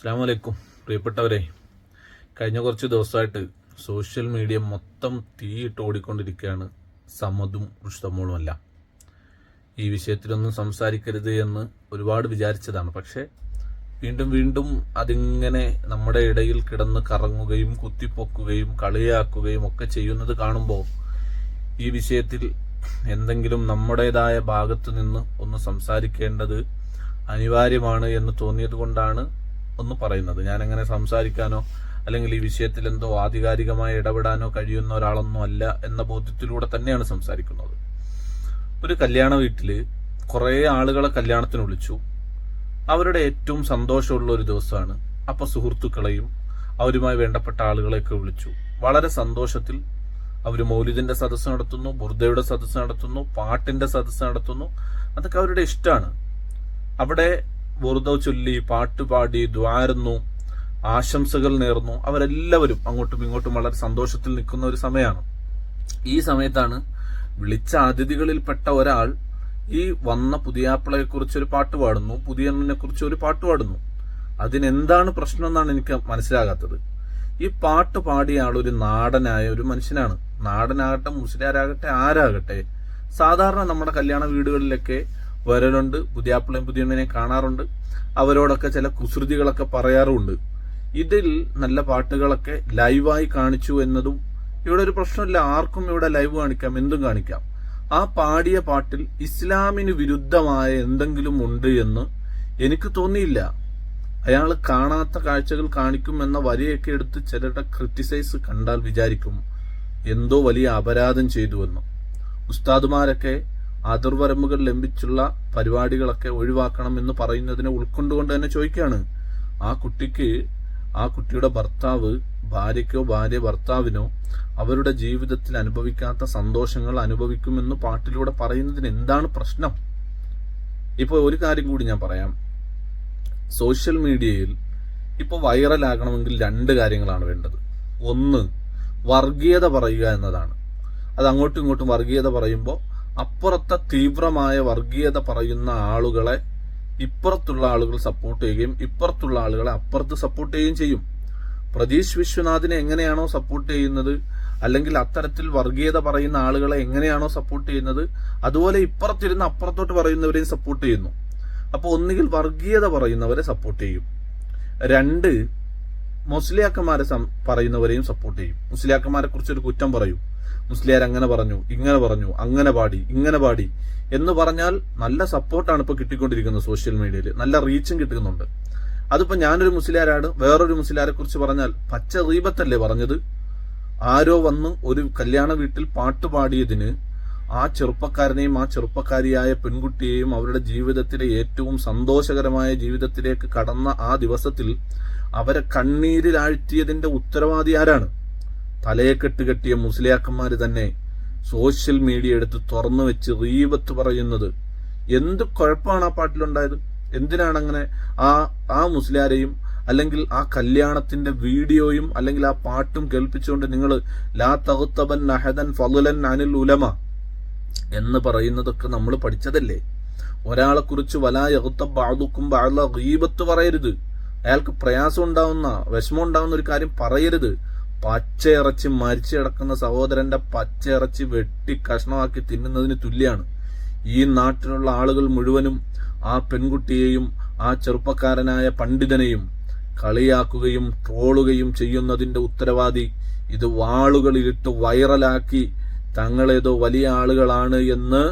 അസ്സാം വലൈക്കും പ്രിയപ്പെട്ടവരെ കഴിഞ്ഞ കുറച്ച് ദിവസമായിട്ട് സോഷ്യൽ മീഡിയ മൊത്തം തീയിട്ട് ഓടിക്കൊണ്ടിരിക്കുകയാണ് സമ്മതും റുഷ്ടമോളുമല്ല ഈ വിഷയത്തിലൊന്നും സംസാരിക്കരുത് എന്ന് ഒരുപാട് വിചാരിച്ചതാണ്. പക്ഷേ വീണ്ടും വീണ്ടും അതിങ്ങനെ നമ്മുടെ ഇടയിൽ കിടന്ന് കറങ്ങുകയും കുത്തിപ്പൊക്കുകയും കളിയാക്കുകയും ഒക്കെ ചെയ്യുന്നത് കാണുമ്പോൾ ഈ വിഷയത്തിൽ എന്തെങ്കിലും നമ്മുടേതായ ഭാഗത്ത് നിന്ന് ഒന്ന് സംസാരിക്കേണ്ടത് അനിവാര്യമാണ് എന്ന് തോന്നിയത് കൊണ്ടാണ് ഒന്ന് പറയുന്നത്. ഞാൻ എങ്ങനെ സംസാരിക്കാനോ അല്ലെങ്കിൽ ഈ വിഷയത്തിൽ എന്തോ ആധികാരികമായി ഇടപെടാനോ കഴിയുന്ന ഒരാളൊന്നും അല്ല എന്ന ബോധ്യത്തിലൂടെ തന്നെയാണ് സംസാരിക്കുന്നത്. ഒരു കല്യാണ വീട്ടിൽ കുറേ ആളുകളെ കല്യാണത്തിന് വിളിച്ചു. അവരുടെ ഏറ്റവും സന്തോഷമുള്ള ഒരു ദിവസമാണ്. അപ്പൊ സുഹൃത്തുക്കളെയും അവരുമായി വേണ്ടപ്പെട്ട ആളുകളെയൊക്കെ വിളിച്ചു. വളരെ സന്തോഷത്തിൽ അവർ മൗലിദിന്റെ സദസ്സ് നടത്തുന്നു ബുർദയുടെ സദസ്സ് നടത്തുന്നു പാട്ടിന്റെ സദസ്സ് നടത്തുന്നു. അതൊക്കെ അവരുടെ ഇഷ്ടമാണ്. അവിടെ ബുർദ ചൊല്ലി പാട്ടുപാടി ദ്വാരുന്നു ആശംസകൾ നേർന്നു. അവരെല്ലാവരും അങ്ങോട്ടും ഇങ്ങോട്ടും വളരെ സന്തോഷത്തിൽ നിൽക്കുന്ന ഒരു സമയമാണ്. ഈ സമയത്താണ് വിളിച്ച അതിഥികളിൽപ്പെട്ട ഒരാൾ ഈ വന്ന പുതിയാപ്പിളയെ കുറിച്ച് ഒരു പാട്ട് പാടുന്നു പുതിയണ്ണിനെ കുറിച്ച് ഒരു പാട്ട് പാടുന്നു. അതിനെന്താണ് പ്രശ്നം എന്നാണ് എനിക്ക് മനസ്സിലാകാത്തത്. ഈ പാട്ട് പാടിയ ആൾ ഒരു നാടനായ ഒരു മനുഷ്യനാണ്. നാടനാകട്ടെ മുസ്ലിയാരാകട്ടെ ആരാകട്ടെ സാധാരണ നമ്മുടെ കല്യാണ വീടുകളിലൊക്കെ വരലുണ്ട് പുതിയാപ്പിളയും പുതിയണ്ണിനെയും കാണാറുണ്ട്. അവരോടൊക്കെ ചില കുസൃതികളൊക്കെ പറയാറുമുണ്ട്. ഇതിൽ നല്ല പാട്ടുകളൊക്കെ ലൈവായി കാണിച്ചു എന്നതും ഇവിടെ ഒരു പ്രശ്നമില്ല. ആർക്കും ഇവിടെ ലൈവ് കാണിക്കാം എന്തും കാണിക്കാം. ആ പാടിയ പാട്ടിൽ ഇസ്ലാമിന് വിരുദ്ധമായ എന്തെങ്കിലും ഉണ്ട് എന്ന് എനിക്ക് തോന്നിയില്ല. അയാൾ കാണാത്ത കാഴ്ചകൾ കാണിക്കും എന്ന വരിയൊക്കെ എടുത്ത് ചിലരുടെ ക്രിറ്റിസൈസ് കണ്ടാൽ വിചാരിക്കും എന്തോ വലിയ അപരാധം ചെയ്തുവെന്ന് ഉസ്താദുമാരൊക്കെ അതിർവരമ്പുകൾ ലംഘിച്ചുള്ള പരിപാടികളൊക്കെ ഒഴിവാക്കണം എന്ന് പറയുന്നതിനെ ഉൾക്കൊണ്ടുകൊണ്ട് തന്നെ ചോദിക്കുകയാണ്. ആ കുട്ടിക്ക് ആ കുട്ടിയുടെ ഭർത്താവ് ഭാര്യയ്ക്കോ ഭാര്യ ഭർത്താവിനോ അവരുടെ ജീവിതത്തിൽ അനുഭവിക്കാത്ത സന്തോഷങ്ങൾ അനുഭവിക്കുമെന്ന് പാട്ടിലൂടെ പറയുന്നതിന് എന്താണ് പ്രശ്നം? ഇപ്പോൾ ഒരു കാര്യം കൂടി ഞാൻ പറയാം. സോഷ്യൽ മീഡിയയിൽ ഇപ്പോൾ വൈറലാകണമെങ്കിൽ രണ്ട് കാര്യങ്ങളാണ് വേണ്ടത്. ഒന്ന് വർഗീയത പറയുക എന്നതാണ്. അത് അങ്ങോട്ടും ഇങ്ങോട്ടും വർഗീയത പറയുമ്പോൾ അപ്പുറത്തെ തീവ്രമായ വർഗീയത പറയുന്ന ആളുകളെ ഇപ്പുറത്തുള്ള ആളുകൾ സപ്പോർട്ട് ചെയ്യുകയും ഇപ്പുറത്തുള്ള ആളുകളെ അപ്പുറത്ത് സപ്പോർട്ട് ചെയ്യുകയും ചെയ്യും. പ്രതീഷ് വിശ്വനാഥിനെ എങ്ങനെയാണോ സപ്പോർട്ട് ചെയ്യുന്നത്? അല്ലെങ്കിൽ അത്തരത്തിൽ വർഗീയത പറയുന്ന ആളുകളെ എങ്ങനെയാണോ സപ്പോർട്ട് ചെയ്യുന്നത്? അതുപോലെ ഇപ്പുറത്തിരുന്ന് അപ്പുറത്തോട്ട് പറയുന്നവരെയും സപ്പോർട്ട് ചെയ്യുന്നു. അപ്പോൾ ഒന്നുകിൽ വർഗീയത പറയുന്നവരെ സപ്പോർട്ട് ചെയ്യും. രണ്ട് മുസ്ലിയാക്കന്മാരെ പറയുന്നവരെയും സപ്പോർട്ട് ചെയ്യും. മുസ്ലിയാക്കന്മാരെ കുറിച്ച് ഒരു കുറ്റം പറയും. മുസ്ലിയാർ അങ്ങനെ പറഞ്ഞു ഇങ്ങനെ പറഞ്ഞു അങ്ങനെ പാടി ഇങ്ങനെ പാടി എന്ന് പറഞ്ഞാൽ നല്ല സപ്പോർട്ടാണ് ഇപ്പൊ കിട്ടിക്കൊണ്ടിരിക്കുന്നത് സോഷ്യൽ മീഡിയയിൽ നല്ല റീച്ചും കിട്ടുന്നുണ്ട്. അതിപ്പോ ഞാനൊരു മുസ്ലിയാരാണ് വേറൊരു മുസ്ലിയാരെ കുറിച്ച് പറഞ്ഞാൽ പച്ച റീബത്തല്ലേ പറഞ്ഞത്? ആരോ വന്ന് ഒരു കല്യാണ വീട്ടിൽ പാട്ട് പാടിയതിന് ആ ചെറുപ്പക്കാരനെയും ആ ചെറുപ്പക്കാരിയായ പെൺകുട്ടിയെയും അവരുടെ ജീവിതത്തിലെ ഏറ്റവും സന്തോഷകരമായ ജീവിതത്തിലേക്ക് കടന്ന ആ ദിവസത്തിൽ അവരെ കണ്ണീരിൽ ആഴ്ത്തിയതിന്റെ ഉത്തരവാദി ആരാണ്? തലയെ കെട്ടുകെട്ടിയ മുസ്ലിയാക്കന്മാർ തന്നെ സോഷ്യൽ മീഡിയ എടുത്ത് തുറന്നു വെച്ച് റീബത്ത് പറയുന്നത് എന്ത് കുഴപ്പമാണ് ആ പാട്ടിലുണ്ടായത്? എന്തിനാണ് അങ്ങനെ ആ ആ മുസ്ലിയാരെയും അല്ലെങ്കിൽ ആ കല്യാണത്തിന്റെ വീഡിയോയും അല്ലെങ്കിൽ ആ പാട്ടും കേൾപ്പിച്ചുകൊണ്ട് നിങ്ങൾ ലാ തകുത്തബൻ നഹദൻ ഫലുലൻ അനിൽ ഉലമ എന്ന് പറയുന്നതൊക്കെ നമ്മൾ പഠിച്ചതല്ലേ? ഒരാളെ കുറിച്ച് വലായകുത്ത ബാദുക്കും ബാല റീബത്ത് പറയരുത്. അയാൾക്ക് പ്രയാസം ഉണ്ടാവുന്ന വിഷമം ഉണ്ടാവുന്ന ഒരു കാര്യം പറയരുത്. പച്ചയിറച്ചി മരിച്ചു കിടക്കുന്ന സഹോദരന്റെ പച്ചയിറച്ചി വെട്ടി കഷ്ണമാക്കി തിന്നുന്നതിന് തുല്യാണ്. ഈ നാട്ടിലുള്ള ആളുകൾ മുഴുവനും ആ പെൺകുട്ടിയെയും ആ ചെറുപ്പക്കാരനായ പണ്ഡിതനെയും കളിയാക്കുകയും ട്രോളുകയും ചെയ്യുന്നതിന്റെ ഉത്തരവാദി ഇത് വാളുകളിലിട്ട് വൈറലാക്കി തങ്ങളേതോ വലിയ ആളുകളാണ് എന്ന്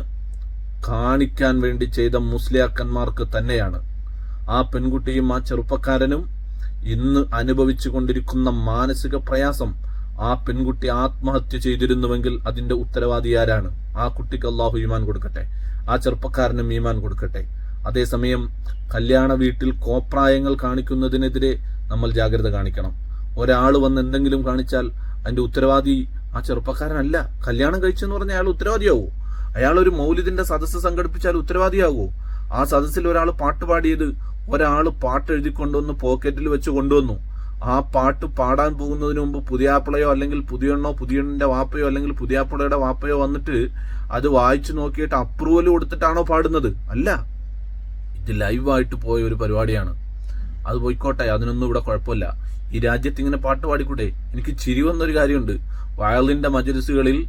കാണിക്കാൻ വേണ്ടി ചെയ്ത മുസ്ലിയാക്കന്മാർക്ക് തന്നെയാണ്. ആ പെൺകുട്ടിയും ആ ചെറുപ്പക്കാരനും ഇന്ന് അനുഭവിച്ചു കൊണ്ടിരിക്കുന്ന മാനസിക പ്രയാസം ആ പെൺകുട്ടി ആത്മഹത്യ ചെയ്തിരുന്നുവെങ്കിൽ അതിന്റെ ഉത്തരവാദി ആരാണ്? ആ കുട്ടിക്ക് അള്ളാഹു ഈമാൻ കൊടുക്കട്ടെ. ആ ചെറുപ്പക്കാരനും ഈമാൻ കൊടുക്കട്ടെ. അതേസമയം കല്യാണ വീട്ടിൽ കോപ്രായങ്ങൾ കാണിക്കുന്നതിനെതിരെ നമ്മൾ ജാഗ്രത കാണിക്കണം. ഒരാൾ വന്ന് എന്തെങ്കിലും കാണിച്ചാൽ അതിന്റെ ഉത്തരവാദി ആ ചെറുപ്പക്കാരനല്ല. കല്യാണം കഴിച്ചെന്ന് പറഞ്ഞാൽ അയാൾ ഉത്തരവാദിയാവോ? അയാൾ ഒരു മൗലിദിന്റെ സദസ്സ് സംഘടിപ്പിച്ചാൽ ഉത്തരവാദിയാകുമോ ആ സദസ്സിൽ ഒരാൾ പാട്ട് പാടിയത് ഒരാൾ പാട്ട് എഴുതി കൊണ്ടുവന്ന് പോക്കറ്റിൽ വെച്ച് കൊണ്ടുവന്നു. ആ പാട്ട് പാടാൻ പോകുന്നതിന് മുമ്പ് പുതിയാപ്പിളയോ അല്ലെങ്കിൽ പുതിയണ്ണോ പുതിയണ്ണിന്റെ വാപ്പയോ അല്ലെങ്കിൽ പുതിയാപ്പിളയുടെ വാപ്പയോ വന്നിട്ട് അത് വായിച്ചു നോക്കിയിട്ട് അപ്രൂവൽ കൊടുത്തിട്ടാണോ പാടുന്നത്? അല്ല. ഇത് ലൈവായിട്ട് പോയ ഒരു പരിപാടിയാണ്. അത് പോയിക്കോട്ടെ അതിനൊന്നും ഇവിടെ കുഴപ്പമില്ല. ഈ രാജ്യത്ത് ഇങ്ങനെ പാട്ട് പാടിക്കൂടെ? എനിക്ക് ചിരി വന്നൊരു കാര്യമുണ്ട്. വയലിന്റെ മജലിസുകളിൽ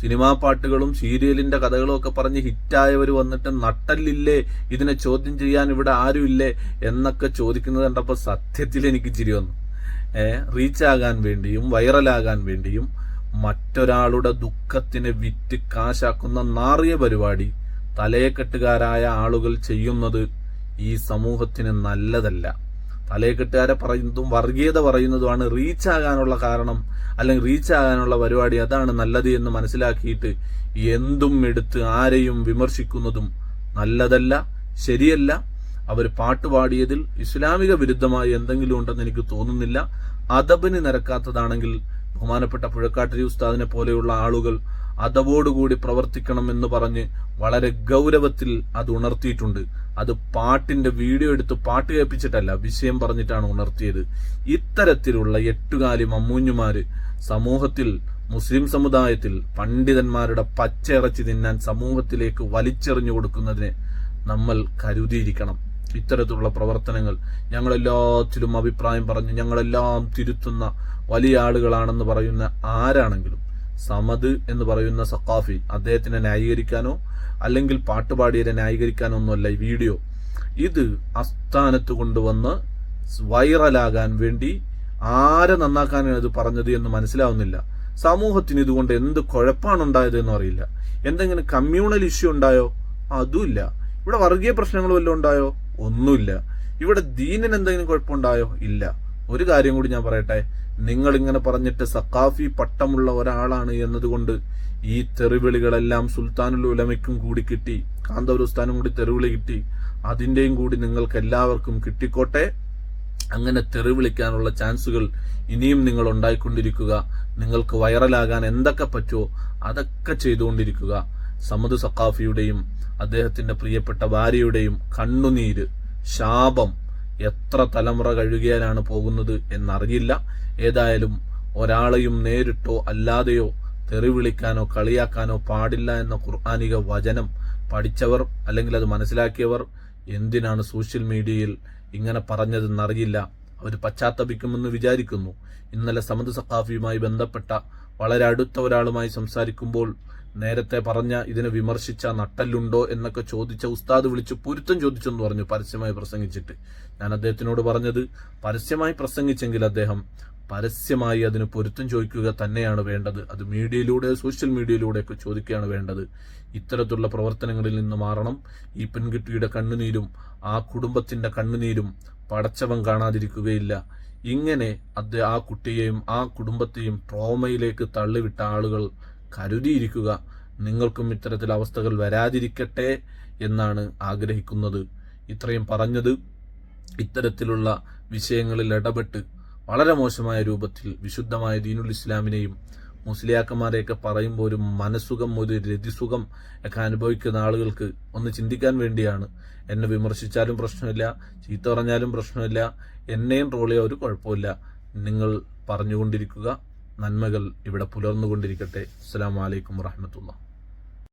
സിനിമാ പാട്ടുകളും സീരിയലിന്റെ കഥകളും ഒക്കെ പറഞ്ഞ് ഹിറ്റായവർ വന്നിട്ട് നട്ടല്ലില്ലേ? ഇതിനെ ചോദ്യം ചെയ്യാൻ ഇവിടെ ആരുമില്ലേ? എന്നൊക്കെ ചോദിക്കുന്നത് കണ്ടപ്പോൾ സത്യത്തിൽ എനിക്ക് ചിരി വന്നു. റീച്ചാകാൻ വേണ്ടിയും വൈറലാകാൻ വേണ്ടിയും മറ്റൊരാളുടെ ദുഃഖത്തിനെ വിറ്റ് കാശാക്കുന്ന നാറിയ പരിപാടി തലയെക്കെട്ടുകാരായ ആളുകൾ ചെയ്യുന്നത് ഈ സമൂഹത്തിന് നല്ലതല്ല. തലയെക്കെട്ടുകാരെ പറയുന്നതും വർഗീയത പറയുന്നതുമാണ് റീച്ച് ആകാനുള്ള കാരണം അല്ലെങ്കിൽ റീച്ച് ആകാനുള്ള പരിപാടി. അതാണ് നല്ലത് എന്ന് മനസ്സിലാക്കിയിട്ട് എന്തും എടുത്ത് ആരെയും വിമർശിക്കുന്നതും നല്ലതല്ല ശരിയല്ല. അവർ പാട്ടുപാടിയതിൽ ഇസ്ലാമിക വിരുദ്ധമായി എന്തെങ്കിലും ഉണ്ടെന്ന് എനിക്ക് തോന്നുന്നില്ല. അദബിന് നിരക്കാത്തതാണെങ്കിൽ ബഹുമാനപ്പെട്ട പുഴക്കാട്ടരി ഉസ്താദിനെ പോലെയുള്ള ആളുകൾ അതവോടുകൂടി പ്രവർത്തിക്കണം എന്ന് പറഞ്ഞ് വളരെ ഗൗരവത്തിൽ അത് ഉണർത്തിയിട്ടുണ്ട്. അത് പാട്ടിന്റെ വീഡിയോ എടുത്ത് പാട്ട് കേൾപ്പിച്ചിട്ടല്ല വിഷയം പറഞ്ഞിട്ടാണ് ഉണർത്തിയത്. ഇത്തരത്തിലുള്ള എട്ടുകാലി മമ്മൂഞ്ഞുമാര് സമൂഹത്തിൽ മുസ്ലിം സമുദായത്തിൽ പണ്ഡിതന്മാരുടെ പച്ചയിറച്ചി തിന്നാൻ സമൂഹത്തിലേക്ക് വലിച്ചെറിഞ്ഞു കൊടുക്കുന്നതിനെ നമ്മൾ കരുതിയിരിക്കണം. ഇത്തരത്തിലുള്ള പ്രവർത്തനങ്ങൾ ഞങ്ങളെല്ലാത്തിലും അഭിപ്രായം പറഞ്ഞ് ഞങ്ങളെല്ലാം തിരുത്തുന്ന വലിയ ആളുകളാണെന്ന് പറയുന്ന ആരാണെങ്കിലും സമദ് എന്ന് പറയുന്ന സഖാഫി അദ്ദേഹത്തിനെ ന്യായീകരിക്കാനോ അല്ലെങ്കിൽ പാട്ടുപാടിയരെ ന്യായീകരിക്കാനോ ഒന്നുമല്ല ഈ വീഡിയോ. ഇത് അസ്ഥാനത്ത് കൊണ്ടുവന്ന് വൈറലാകാൻ വേണ്ടി ആരെ നന്നാക്കാനാണ് ഇത് പറഞ്ഞത് എന്ന് മനസ്സിലാവുന്നില്ല. സമൂഹത്തിന് ഇതുകൊണ്ട് എന്ത് കുഴപ്പമാണ് ഉണ്ടായത് എന്ന് അറിയില്ല. എന്തെങ്കിലും കമ്മ്യൂണൽ ഇഷ്യൂ ഉണ്ടായോ? അതുമില്ല. ഇവിടെ വർഗീയ പ്രശ്നങ്ങൾ വല്ലതും ഉണ്ടായോ? ഒന്നുമില്ല. ഇവിടെ ദീനിന് എന്തെങ്കിലും കുഴപ്പമുണ്ടായോ? ഇല്ല. ഒരു കാര്യം കൂടി ഞാൻ പറയട്ടെ. നിങ്ങൾ ഇങ്ങനെ പറഞ്ഞിട്ട് സക്കാഫി പട്ടമുള്ള ഒരാളാണ് എന്നതുകൊണ്ട് ഈ തെറിവിളികളെല്ലാം സുൽത്താനുൽ ഉലമയ്ക്കും കൂടി കിട്ടി കാന്തപുരസ്ഥാനും കൂടി തെറിവിളി കിട്ടി. അതിന്റെയും കൂടി നിങ്ങൾക്ക് എല്ലാവർക്കും കിട്ടിക്കോട്ടെ. അങ്ങനെ തെറിവിളിക്കാനുള്ള ചാൻസുകൾ ഇനിയും നിങ്ങൾ ഉണ്ടായിക്കൊണ്ടിരിക്കുക. നിങ്ങൾക്ക് വൈറലാകാൻ എന്തൊക്കെ പറ്റുമോ അതൊക്കെ ചെയ്തുകൊണ്ടിരിക്കുക. സമദ് സക്കാഫിയുടെയും അദ്ദേഹത്തിന്റെ പ്രിയപ്പെട്ട ഭാര്യയുടെയും കണ്ണുനീര് ശാപം. എത്ര തലമുറ കഴുകിയാലാണ് പോകുന്നത് എന്നറിയില്ല. ഏതായാലും ഒരാളെയും നേരിട്ടോ അല്ലാതെയോ തെറിവിളിക്കാനോ കളിയാക്കാനോ പാടില്ല എന്ന ഖുർആാനിക വചനം പഠിച്ചവർ അല്ലെങ്കിൽ അത് മനസ്സിലാക്കിയവർ എന്തിനാണ് സോഷ്യൽ മീഡിയയിൽ ഇങ്ങനെ പറഞ്ഞതെന്നറിയില്ല. അവർ പശ്ചാത്തപിക്കുമെന്ന് വിചാരിക്കുന്നു. ഇന്നലെ സമദ് സഖാഫിയുമായി ബന്ധപ്പെട്ട വളരെ അടുത്ത ഒരാളുമായി സംസാരിക്കുമ്പോൾ നേരത്തെ പറഞ്ഞ ഇതിനെ വിമർശിച്ച നട്ടല്ലുണ്ടോ എന്നൊക്കെ ചോദിച്ച ഉസ്താദ് വിളിച്ച് പൊരുത്തം ചോദിച്ചെന്ന് പറഞ്ഞു പരസ്യമായി പ്രസംഗിച്ചിട്ട്. ഞാൻ അദ്ദേഹത്തിനോട് പറഞ്ഞത് പരസ്യമായി പ്രസംഗിച്ചെങ്കിൽ അദ്ദേഹം പരസ്യമായി അതിന് പൊരുത്തം ചോദിക്കുക തന്നെയാണ് വേണ്ടത്. അത് മീഡിയയിലൂടെ സോഷ്യൽ മീഡിയയിലൂടെ ഒക്കെ ചോദിക്കുകയാണ് വേണ്ടത്. ഇത്തരത്തിലുള്ള പ്രവർത്തനങ്ങളിൽ നിന്ന് മാറണം. ഈ പെൺകുട്ടിയുടെ കണ്ണുനീരും ആ കുടുംബത്തിന്റെ കണ്ണുനീരും പടച്ചവൻ കാണാതിരിക്കുകയില്ല. ഇങ്ങനെ അത് ആ കുട്ടിയെയും ആ കുടുംബത്തെയും ട്രോമയിലേക്ക് തള്ളിവിട്ട ആളുകൾ കരുതിയിരിക്കുക. നിങ്ങൾക്കും ഇത്തരത്തിൽ അവസ്ഥകൾ വരാതിരിക്കട്ടെ എന്നാണ് ആഗ്രഹിക്കുന്നത്. ഇത്രയും പറഞ്ഞത് ഇത്തരത്തിലുള്ള വിഷയങ്ങളിൽ ഇടപെട്ട് വളരെ മോശമായ രൂപത്തിൽ വിശുദ്ധമായ ദീനുൽ ഇസ്ലാമിനെയും മുസ്ലിയാക്കന്മാരെയൊക്കെ പറയുമ്പോൾ ഒരു മനസുഖം ഒരു രതിസുഖം ഒക്കെ അനുഭവിക്കുന്ന ആളുകൾക്ക് ഒന്ന് ചിന്തിക്കാൻ വേണ്ടിയാണ്. എന്നെ വിമർശിച്ചാലും പ്രശ്നമില്ല ചീത്ത പറഞ്ഞാലും പ്രശ്നമില്ല എന്നെയും ട്രോൾ ഒരു കുഴപ്പമില്ല. നിങ്ങൾ പറഞ്ഞുകൊണ്ടിരിക്കുക. നന്മകൾ ഇവിടെ പുലർന്നുകൊണ്ടിരിക്കട്ടെ. അസ്സാം വലൈക്കും വാഹമത്തുള്ള